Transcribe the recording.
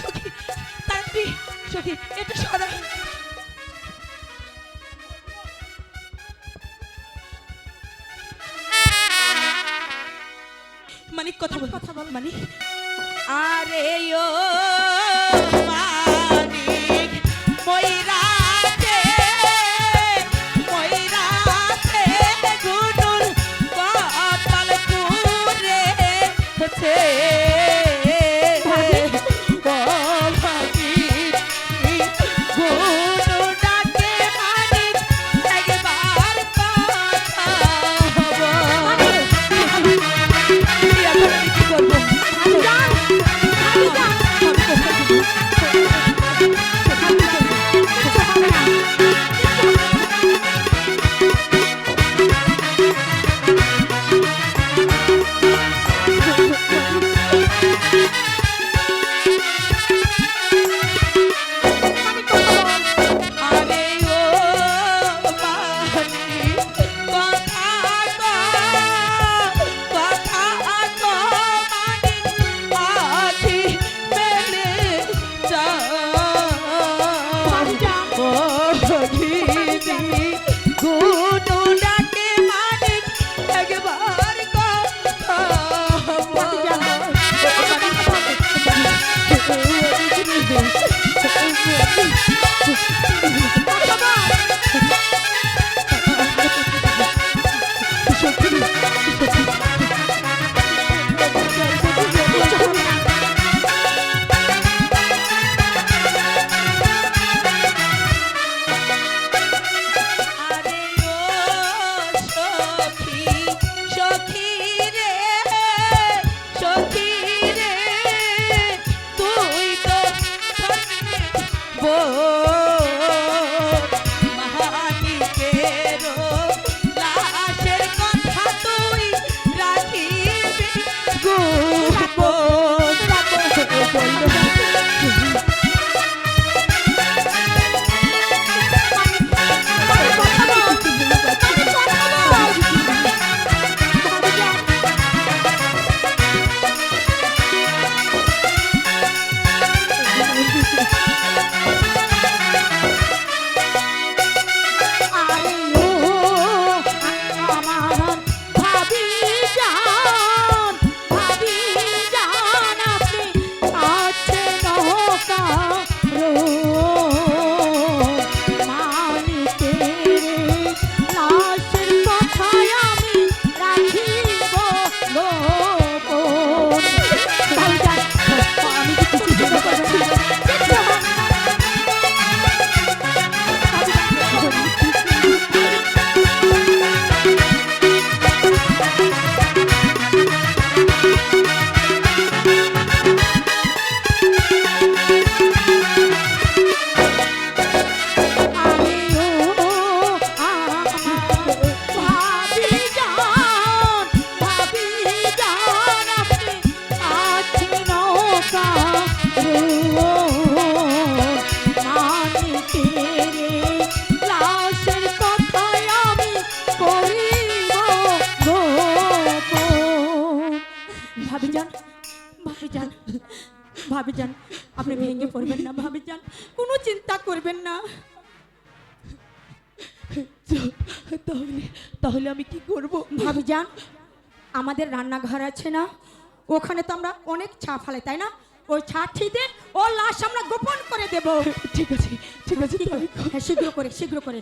সখী তাড়াতাড়ি সখী এটা সরা। মানিক কথা কথা বল মানিক। আরে ও ভাবিজান আপনি ভেঙে পড়বেন না ভাবিজান কোনো চিন্তা করবেন না। তাহলে তাহলে আমি কি করব? ভাবিজান আমাদের রান্নাঘর আছে না? ওখানে তো আমরা অনেক ছা ফালাই তাই না? ওই ছাঠিতে ও লাশ আমরা গোপন করে দেব। ঠিক আছে ঠিক আছে। হ্যাঁ শীঘ্র করে শীঘ্র করে।